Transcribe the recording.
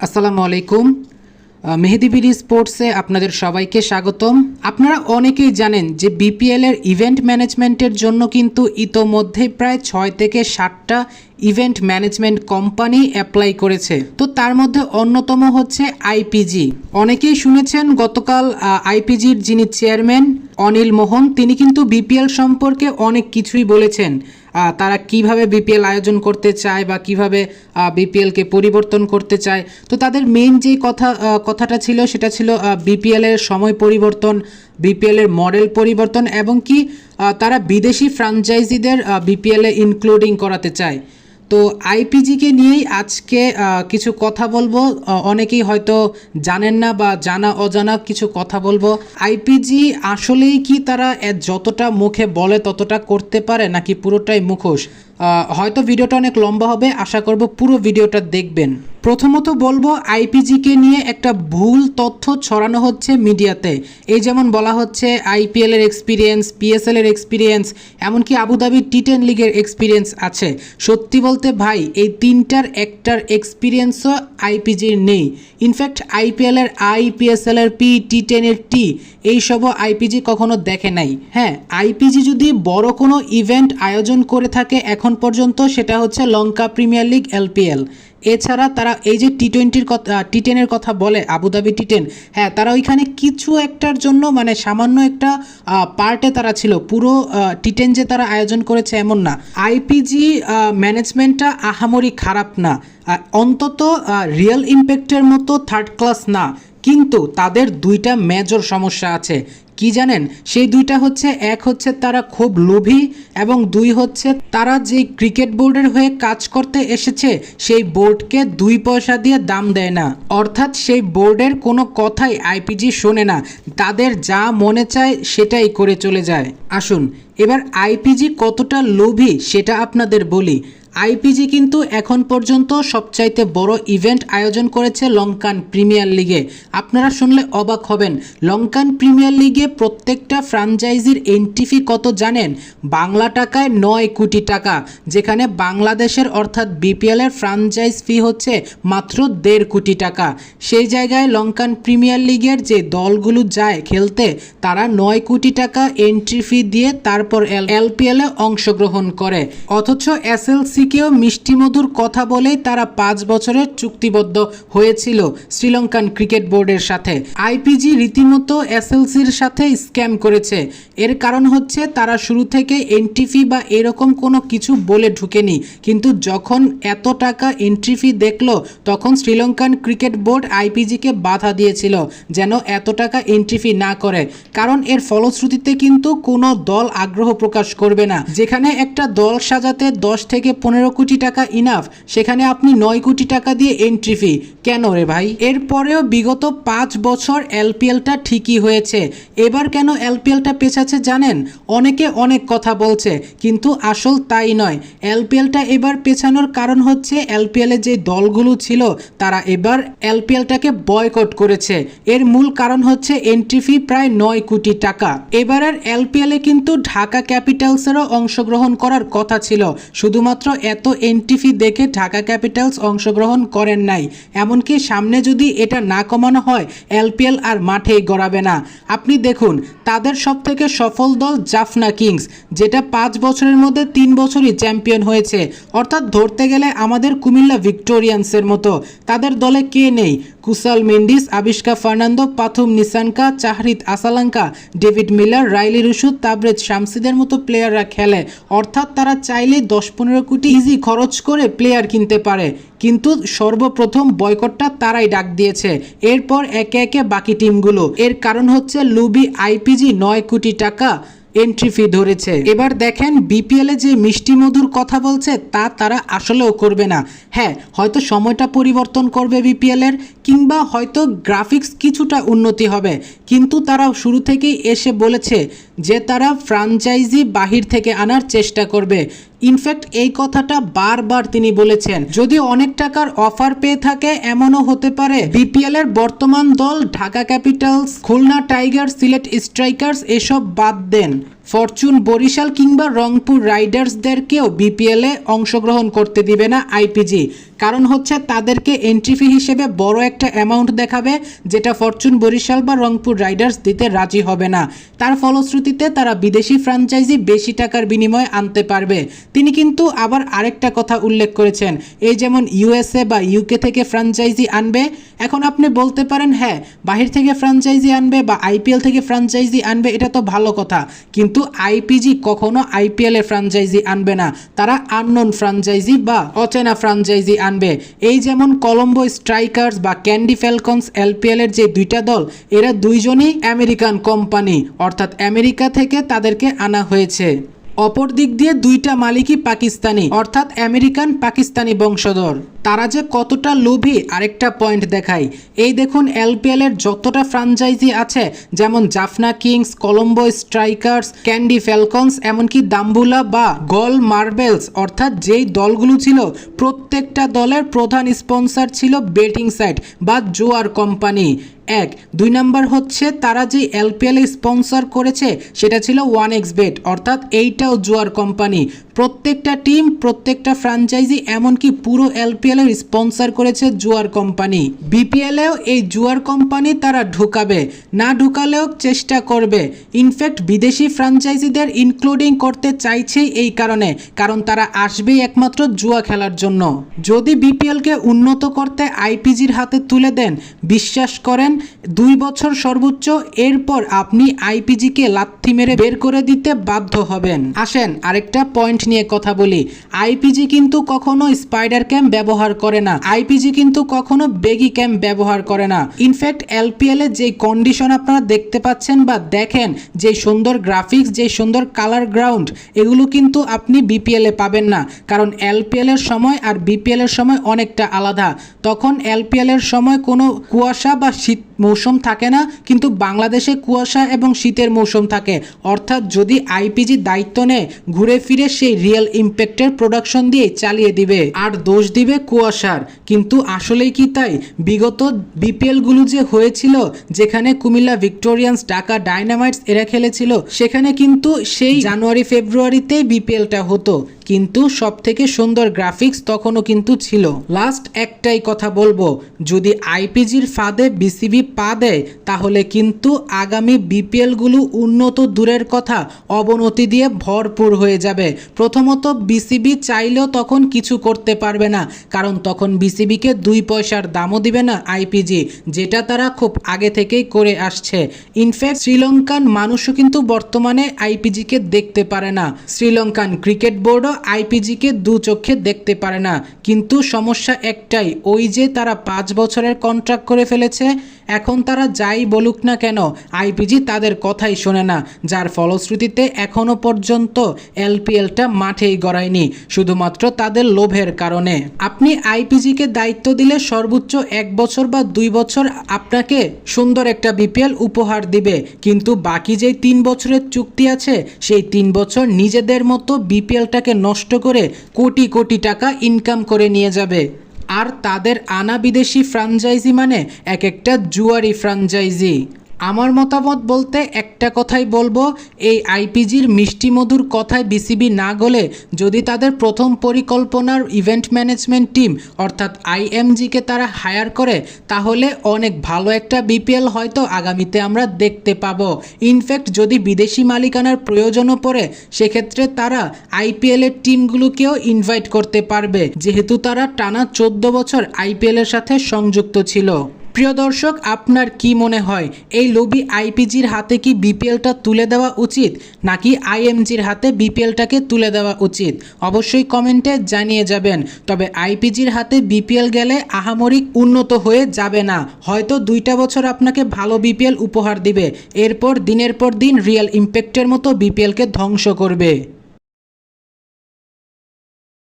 আসসালামু আলাইকুম। আহ, মেহেদি বিডি স্পোর্টসে আপনাদের সবাইকে স্বাগতম। আপনারা অনেকেই জানেন যে বিপিএলের ইভেন্ট ম্যানেজমেন্টের জন্য কিন্তু ইতোমধ্যে প্রায় ছয় থেকে ষাটটা ইভেন্ট ম্যানেজমেন্ট কোম্পানি অ্যাপ্লাই করেছে। তো তার মধ্যে অন্যতম হচ্ছে আইপিজি অনেকেই শুনেছেন গতকাল আইপিজির যিনি চেয়ারম্যান অনিল মোহন, তিনি কিন্তু বিপিএল সম্পর্কে অনেক কিছুই বলেছেন। তারা কীভাবে বিপিএল আয়োজন করতে চায় বা কীভাবে বিপিএলকে পরিবর্তন করতে চায়। তো তাদের মেন যে কথা কথাটা ছিল সেটা ছিল বিপিএলের সময় পরিবর্তন বিপিএলের মডেল পরিবর্তন এবং কি তারা বিদেশি ফ্রাঞ্চাইজিদের বিপিএলে ইনক্লুডিং করাতে চায়। তো আইপিজিকে নিয়েই আজকে কিছু কথা বলব। অনেকেই হয়তো জানেন না বা জানা অজানা কিছু কথা বলব। আইপিজি আসলেই কি তারা যতটা মুখে বলে ততটা করতে পারে নাকি পুরোটাই মুখোশ? হয়তো ভিডিওটা অনেক লম্বা হবে, আশা করব পুরো ভিডিওটা দেখবেন। প্রথমত বলব আইপিজিকে নিয়ে একটা ভুল তথ্য ছড়ানো হচ্ছে মিডিয়াতে। এই যেমন বলা হচ্ছে আইপিএল এর এক্সপিরিয়েন্স পিএসএল এর এক্সপিরিয়েন্স এমনকি আবুধাবি টি টেন লিগের এক্সপিরিয়েন্স আছে। সত্যি বলতে ভাই, এই তিনটার একটার এক্সপিরিয়েন্সও আইপিজির নেই। ইনফ্যাক্ট আইপিএল এর আই পিএসএল এর পি টি টেনের টি এইসবও আইপিজি কখনো দেখে নাই। হ্যাঁ আইপিজি যদি বড় কোনো ইভেন্ট আয়োজন করে থাকে, এখন পর্যন্ত সেটা হচ্ছে লঙ্কা প্রিমিয়ার লিগ এলপিএল এছাড়া তারা এই যে টি টোয়েন্টির কথা টি টেনের কথা বলে, আবুধাবি টি টেন হ্যাঁ তারা ওইখানে কিছু একটার জন্য মানে সামান্য একটা পার্টে তারা ছিল। পুরো টি টেন যে তারা আয়োজন করেছে এমন না। আইপিজি ম্যানেজমেন্টটা আহামরি খারাপ না। অন্তত রিয়েল ইম্প্যাক্টের মতো থার্ড ক্লাস না। কিন্তু তাদের দুইটা মেজর সমস্যা আছে। কি জানেন? সেই দুইটা হচ্ছে, এক হচ্ছে তারা খুব লোভী এবং দুই হচ্ছে তারা যে ক্রিকেট বোর্ডের হয়ে কাজ করতে এসেছে, সেই বোর্ডকে দুই পয়সা দিয়ে দাম দেয় না। অর্থাৎ সেই বোর্ডের কোনো কথাই আইপিজি শোনে না। তাদের যা মনে চায় সেটাই করে চলে যায়। আসুন, এবার আইপিজি কতটা লোভী সেটা আপনাদের বলি। আইপিজি কিন্তু এখন পর্যন্ত সবচাইতে বড় ইভেন্ট আয়োজন করেছে লঙ্কান প্রিমিয়ার লিগে। আপনারা শুনলে অবাক হবেন, লঙ্কান প্রিমিয়ার লিগে প্রত্যেকটা ফ্রাঞ্চাইজির এন্ট্রি ফি কত জানেন? বাংলা টাকায় নয় কোটি টাকা, যেখানে বাংলাদেশের অর্থাৎ বিপিএল এর ফ্রাঞ্চাইজ ফি হচ্ছে মাত্র দেড় কোটি টাকা। সেই জায়গায় লঙ্কান প্রিমিয়ার লিগের যে দলগুলো যায় খেলতে, তারা নয় কোটি টাকা এন্ট্রি ফি দিয়ে তারপর এলপিএল অংশগ্রহণ করে। অথচ এসএলসিকেও মিষ্টিমধুর কথা বলেই তারা পাঁচ বছরের চুক্তিবদ্ধ হয়েছিল শ্রীলঙ্কান ক্রিকেট বোর্ডের সাথে। আইপিজি রীতিমতো এসএলসির সাথে স্ক্যাম করেছে। এর কারণ হচ্ছে তারা শুরু থেকে এন্ট্রি ফি বা এরকম কোনো কিছু বলে ঢুকেনি। কিন্তু যখন এত টাকা এন্ট্রি ফি দেখল, তখন শ্রীলঙ্কান ক্রিকেট বোর্ড আইপিজিকে বাধা দিয়েছিল যেন এত টাকা এন্ট্রি ফি না করে। কারণ এর ফলশ্রুতিতে কিন্তু কোনো দল আগ্রহ প্রকাশ করবে না। যেখানে একটা দল সাজাতে দশ থেকে পনেরো কোটি টাকা ইনাফ সেখানে আপনি নয় কোটি টাকা দিয়ে এন্ট্রি ফি কেন রে ভাই? এরপরেও বিগত পাঁচ বছর এলপিএলটা ঠিকই হয়েছে। এবার কেন এলপিএলটা পেছাচ্ছে জানেন? অনেকে অনেক কথা বলছে, কিন্তু আসল তাই নয়। এলপিএলটা এবার পেছানোর কারণ হচ্ছে এলপিএল যে দলগুলো ছিল, তারা এবার এলপিএলটাকে বয়কট করেছে। এর মূল কারণ হচ্ছে এন্ট্রি ফি প্রায় নয় কোটি টাকা। এবারের এলপিএল এ কিন্তু ঢাকা ক্যাপিটালসেরও অংশগ্রহণ করার কথা ছিল। শুধুমাত্র এত এনটিফি দেখে ঢাকা ক্যাপিটালস অংশগ্রহণ করেন নাই। এমনকি সামনে যদি এটা না কমানো হয় এলপিএল আর মাঠেই গড়াবে না। আপনি দেখুন, তাদের সব থেকে সফল দল জাফনা কিংস, যেটা পাঁচ বছরের মধ্যে তিন বছরই চ্যাম্পিয়ন হয়েছে। অর্থাৎ ধরতে গেলে আমাদের কুমিল্লা ভিক্টোরিয়ান্সের মতো। তাদের দলে কে নেই? Kusal Mendis, Avishka Fernando, Pathum Nissanka Charith Asalanka, David Miller, Rilee Rossouw Tabraiz শামসিদের মতো প্লেয়াররা খেলে। অর্থাৎ তারা চাইলে দশ পনেরো কোটি ইজি খরচ করে প্লেয়ার কিনতে পারে। কিন্তু সর্বপ্রথম বয়কটটা তারাই ডাক দিয়েছে। এরপর একে একে বাকি টিমগুলো এর কারণ হচ্ছে লুবি আইপিজি নয় কোটি টাকা এন্ট্রি ফি ধরেছে। এবার দেখেন বিপিএলে যে মিষ্টি মধুর কথা বলছে, তা তারা আসলেও করবে না। হ্যাঁ হয়তো সময়টা পরিবর্তন করবে বিপিএল এর, কিংবা হয়তো গ্রাফিক্স কিছুটা উন্নতি হবে। কিন্তু তারা শুরু থেকেই এসে বলেছে যে তারা ফ্রাঞ্চাইজি বাহির থেকে আনার চেষ্টা করবে। ইনফ্যাক্ট এই কথাটা বারবার তিনি বলেছেন। যদি অনেক টাকার অফার পেয়ে থাকে, এমনও হতে পারে। বিপিএল এর বর্তমান দল, Dhaka capitals, Khulna tiger Sylhet strikers, এসব বাদ দেন। ফরচুন বরিশাল কিংবা রংপুর রাইডার্সদেরকেও বিপিএলে অংশগ্রহণ করতে দিবে না আইপিজি। কারণ হচ্ছে তাদেরকে এন্ট্রি ফি হিসেবে বড় একটা অ্যামাউন্ট দেখাবে, যেটা ফরচুন বরিশাল বা রংপুর রাইডার্স দিতে রাজি হবে না। তার ফলশ্রুতিতে তারা বিদেশি ফ্র্যাঞ্চাইজি বেশি টাকার বিনিময়ে আনতে পারবে। তিনি কিন্তু আবার আরেকটা কথা উল্লেখ করেছেন, এই যেমন ইউএসএ বা ইউকে থেকে ফ্র্যাঞ্চাইজি আনবে, এখন আপনি বলতে পারেন হ্যাঁ বাহির থেকে ফ্র্যাঞ্চাইজি আনবে বা আইপিএল থেকে ফ্র্যাঞ্চাইজি আনবে, এটা তো ভালো কথা। কিন্তু আইপিজি কখনো আইপিএল এর ফ্রাঞ্চাইজি আনবে না, তারা আননোন ফ্রাঞ্চাইজি বা অচেনা ফ্রাঞ্চাইজি আনবে। এই যেমন কলম্বো স্ট্রাইকার্স বা ক্যান্ডি ফ্যালকনস এলপিএল এর যে দুইটা দল, এরা দুইজনই আমেরিকান কোম্পানি অর্থাৎ আমেরিকা থেকে তাদেরকে আনা হয়েছে। অপর দিক দিয়ে দুইটা মালিকই পাকিস্তানি, অর্থাৎ আমেরিকান পাকিস্তানি বংশধর। তারা যে কতটা লোভী আরেকটা পয়েন্ট দেখায়। এই দেখুন এলপিএল এর যতটা ফ্রাঞ্চাইজি আছে, যেমন Jaffna kings, Colombo strikers, Kandy falcons, এমনকি দাম্বুলা বা গল মার্বেলস, অর্থাৎ যেই দলগুলো ছিল, প্রত্যেকটা দলের প্রধান স্পন্সর ছিল বেটিং সাইট বা জোয়ার কোম্পানি। এক। দুই নাম্বার হচ্ছে, তারা যে এলপিএল স্পন্সর করেছে, সেটা ছিল ওয়ান এক্স বেট, অর্থাৎ এইটাও জুয়ার কোম্পানি। প্রত্যেকটা টিম, প্রত্যেকটা ফ্র্যাঞ্চাইজি, এমনকি পুরো এলপিএল এর স্পন্সর করেছে জুয়ার কোম্পানি। বিপিএলেও এই জুয়ার কোম্পানি তারা ঢুকাবে। না ঢুকালেও চেষ্টা করবে। ইনফ্যাক্ট, বিদেশি ফ্র্যাঞ্চাইজিদের ইনক্লুডিং করতে চাইছেই এই কারণে, কারণ তারা আসবেই একমাত্র জুয়া খেলার জন্য। যদি বিপিএলকে উন্নত করতে আইপিজির হাতে তুলে দেন, বিশ্বাস করেন দুই বছর সর্বোচ্চ, এরপর আপনি আইপিজিকে লাথি মেরে বের করে দিতে বাধ্য হবেন। আসেন, আরেকটা পয়েন্ট নিয়ে কথা বলি। আইপিজি কিন্তু কখনো স্পাইডার ক্যাম্প ব্যবহার করে না। আইপিজি কিন্তু কখনো বেগি ক্যাম্প ব্যবহার করে না। ইনফ্যাক্ট, এলপিএল এর যে কন্ডিশন আপনারা দেখতে পাচ্ছেন বা দেখেন, যে সুন্দর গ্রাফিক্স, যে সুন্দর কালার গ্রাউন্ড, এগুলো কিন্তু আপনি বিপিএল এ পাবেন না। কারণ এলপিএল এর সময় আর বিপিএল এর সময় অনেকটা আলাদা। তখন এলপিএল এর সময় কোনো কুয়াশা বা শীত মৌসুম থাকে না, কিন্তু বাংলাদেশে কুয়াশা এবং শীতের মৌসুম থাকে। অর্থাৎ যদি আইপিজি দায়িত্ব নেয়, ঘুরে ফিরে সেই রিয়েল ইম্প্যাক্টের প্রোডাকশন দিয়ে চালিয়ে দিবে। আর দোষ দিবে কুয়াশার। কিন্তু আসলেই কি তাই? বিগত বিপিএলগুলো যে হয়েছিল, যেখানে কুমিল্লা ভিক্টোরিয়ান্স, ঢাকা ডাইনামাইটস এরা খেলেছিল, সেখানে কিন্তু সেই জানুয়ারি ফেব্রুয়ারিতেই বিপিএলটা হতো। কিন্তু সব থেকে সুন্দর গ্রাফিক্স তখনও কিন্তু ছিল। লাস্ট একটাই কথা বলব, যদি আইপিজির ফাঁদে বিসিবি পা দেয়, তাহলে কিন্তু আগামী বিপিএলগুলো উন্নত দূরের কথা, অবনতি দিয়ে ভরপুর হয়ে যাবে। প্রথমত, বিসিবি চাইলেও তখন কিছু করতে পারবে না, কারণ তখন বিসিবিকে দুই পয়সার দামও দিবে না আইপিজি, যেটা তারা খুব আগে থেকেই করে আসছে। ইনফ্যাক্ট, শ্রীলঙ্কান মানুষও কিন্তু বর্তমানে আইপিজিকে দেখতে পারে না। শ্রীলঙ্কান ক্রিকেট বোর্ডও আইপিজিকে দু চোখে দেখতে পারে না। কিন্তু সমস্যা একটাই, ওই যে তারা পাঁচ বছরের কন্ট্রাক্ট করে ফেলেছে এখন তারা যাই বলুক না কেন আইপিজি তাদের কথাই শোনে না, যার ফলশ্রুতিতে এখনও পর্যন্ত এলপিএলটা মাঠেই গড়ায়নি, শুধুমাত্র তাদের লোভের কারণে। আপনি আইপিজিকে দায়িত্ব দিলে সর্বোচ্চ এক বছর বা দুই বছর আপনাকে সুন্দর একটা বিপিএল উপহার দিবে, কিন্তু বাকি যে তিন বছরের চুক্তি আছে, সেই তিন বছর নিজেদের মতো বিপিএলটাকে নষ্ট করে কোটি কোটি টাকা ইনকাম করে নিয়ে যাবে। আর তাদের আনা বিদেশি ফ্রাঞ্চাইজি মানে এক একটা জুয়ারি ফ্রাঞ্চাইজি। আমার মতামত বলতে একটা কথাই বলব, এই আইপিজির মিষ্টি মধুর কথায় বিসিবি না গলে যদি তাদের প্রথম পরিকল্পনার ইভেন্ট ম্যানেজমেন্ট টিম অর্থাৎ আইএমজিকে তারা হায়ার করে, তাহলে অনেক ভালো একটা বিপিএল হয়তো আগামীতে আমরা দেখতে পাবো। ইনফ্যাক্ট যদি বিদেশি মালিকানার প্রয়োজনও পড়ে, সেক্ষেত্রে তারা আইপিএলের টিমগুলোকেও ইনভাইট করতে পারবে। যেহেতু তারা টানা চোদ্দ বছর আইপিএলের সাথে সংযুক্ত ছিল। প্রিয় দর্শক, আপনার কি মনে হয়, এই লোবি আইপিজির হাতে কি বিপিএলটা তুলে দেওয়া উচিত, নাকি আইএমজির হাতে বিপিএলটাকে তুলে দেওয়া উচিত? অবশ্যই কমেন্টে জানিয়ে যাবেন, তবে আইপিজির হাতে বিপিএল গেলে আহামরিক উন্নত হয়ে যাবে না। হয়তো দুইটা বছর আপনাকে ভালো বিপিএল উপহার দিবে, এরপর দিনের পর দিন রিয়েল ইম্প্যাক্টের মতো বিপিএলকে ধ্বংস করবে।